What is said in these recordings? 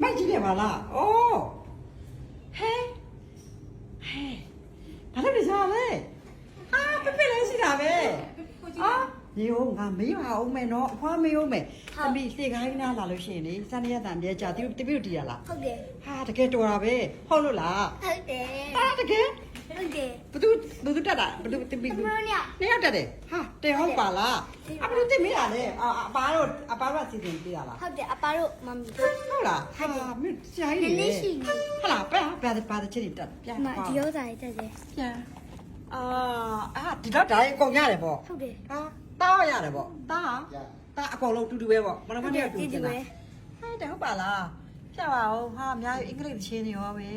မိုက်ကြီးတယ်ပါလားအိုးဟဲဟဲဘာလို့လဲစားလဲဟာပပလေးရှိတာပဲအာဒီဟိုငါမေးပါအောင်မယ်နော်အဖွားမေးအောင်မယ်တပီစေခိုင်းနာလာလို့ရှိရင်လေစနေရတန်ပြဲကြတိတပီတို့တီးရလားဟုတ်တယ်ဟာတကယ်တော်တာပဲဟုတ်လို့လားဟုတ်တယ်ဟာတကယ် ဟုတ်တယ်ဘသူဘသူတက်တာဘသူတပီမလို့ညနှစ်ယောက်တက်တယ်ဟာတယ်ဟုတ်ပါလားအဘသူတင်မေးရလဲအအပါတော့အပါတော့စီစဉ်ပေးရလားဟုတ်တယ်အပါတို့မမီဟုတ်လားဟာမင်းရှားရည်နည်းနည်းရှိနေဟုတ်လားပဲဘာဘာချစ်နေတက်ပြန်မဒီရောစားရတက်တယ်ပြန်အာအာဒီတော့ဒါအကုန်ရတယ်ပေါ့ဟုတ်တယ်ဟာတားရတယ်ပေါ့တားတားအကုန်လုံးတူတူပဲပေါ့မနမနဲ့တူဒီတူပဲဟဲ့တယ်ဟုတ်ပါလားပြပါဦးဟာအများကြီးအင်္ဂလိပ်ချင်းနေရောပဲ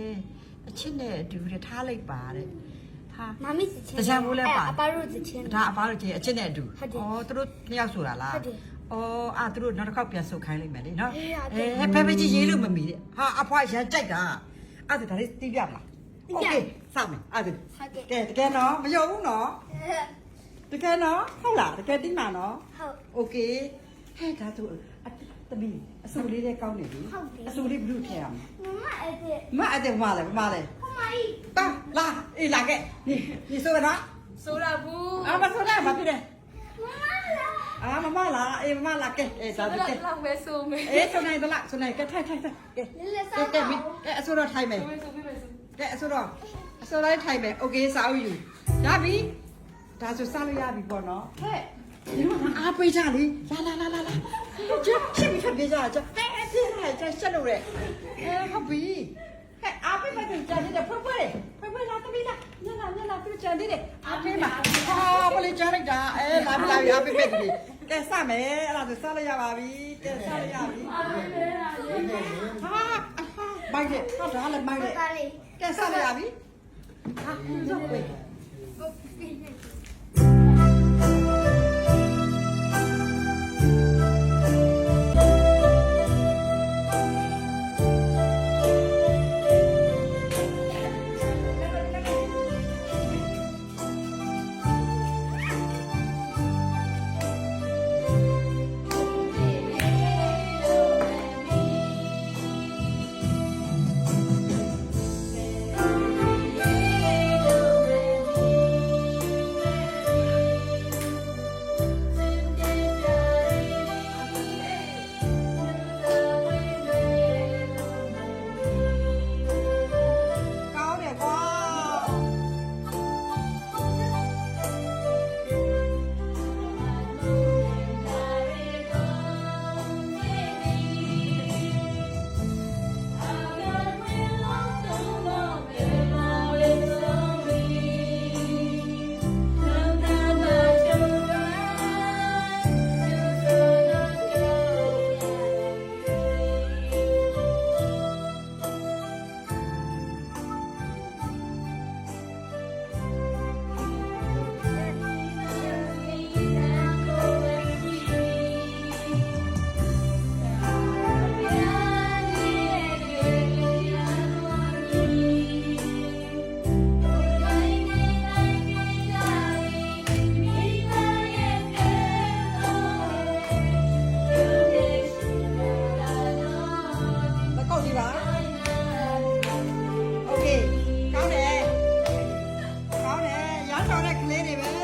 အချစ်နဲ့အတူတထားလိုက်ပါတဲ့ဟာ မမီစချင်း တကြံဘူးလဲပါ အပါတို့စချင်း ဒါအပားတို့ချင်းအချစ်နဲ့အတူ ဟုတ်တယ် ဩသူတို့နှစ်ယောက်ဆိုတာလား ဟုတ်တယ် ဩအာသူတို့နောက်တစ်ခေါက်ပြန်ဆုတ်ခိုင်းလိုက်မယ်လေနော် အေးဟုတ်တယ် အဲဖဲဖဲကြီးရေးလို့မမီတဲ့ဟာအဖွားရမ်းကြိုက်တာအဲ့ဒါဒါလေးတီးပြမလား တီး โอ ပြ เคစမယ်အဲ့ဒါ ဟုတ်တယ် ကဲတကယ်နော်မယုံဘူးနော်တကယ်နော်ဟုတ်လားတကယ်တင်းမှာနော် ဟုတ် โอเคဟဲ့ဒါသူအတမီအဆူလေးလေးကောင်းနေပြီ ဟုတ်တယ် အဆူလေးဘလို့ထည့်ရမ မမအဲ့ဒါ မ မအဲ့ဒါဘာလဲဘာလဲ ဟမကြီး တာလာအေးလာခဲ့ဒီဒီဆိုရနော် ဆိုရဘူး အာမဆိုရဘာဖြစ်လဲ မမလား အာမမလာအေးမမလာကဲအေးဒါ ဒါ ကဲ တော့ပဲဆိုမယ် အေးဆိုနိုင်သလားဆိုနိုင်ကဲထိုင်ထိုင်ထိုင်ကဲ လေးလေး ကဲ စား ကဲမင်းကဲအဆိုတော့ထိုင်မယ် ဆိုမယ်ဆိုမယ်ဆို ကဲအဆိုတော့အဆိုလိုက်ထိုင်မယ်โอเคစာအုပ်ယူရပြီဒါဆိုစားလို့ရပြီပေါ့နော်ဟဲ့ဒီမှာအားပေးကြလေလာလာလာလာလာကျချစ်ပြီးဖက်ပေးကြကြ အဲအဲပြင်းလာကြချက်လို့ရဲအဲဟုတ်ပြီဟဲ့အားပေးမှကြတယ်ကြတယ်ဖွယ်ဖွယ်ဖွယ်ဖွယ်လာတမီးလာညလာညလာပြကြတယ်အားပေးမှာဟာဘလေးကြားလိုက်တာအဲလာပြီလာပြီအားပေးမဲ့ကြီးကဲစမယ်အဲ့ဒါဆိုစားလို့ရပါပြီကဲစားလို့ရပြီဟာမိုက်တယ်ဟာဒါလည်းမိုက်တယ်ပါလေကဲစားလို့ရပြီဟာရောက်ပြီ မ်းဆောင်တဲ့ကလေးတွေပဲ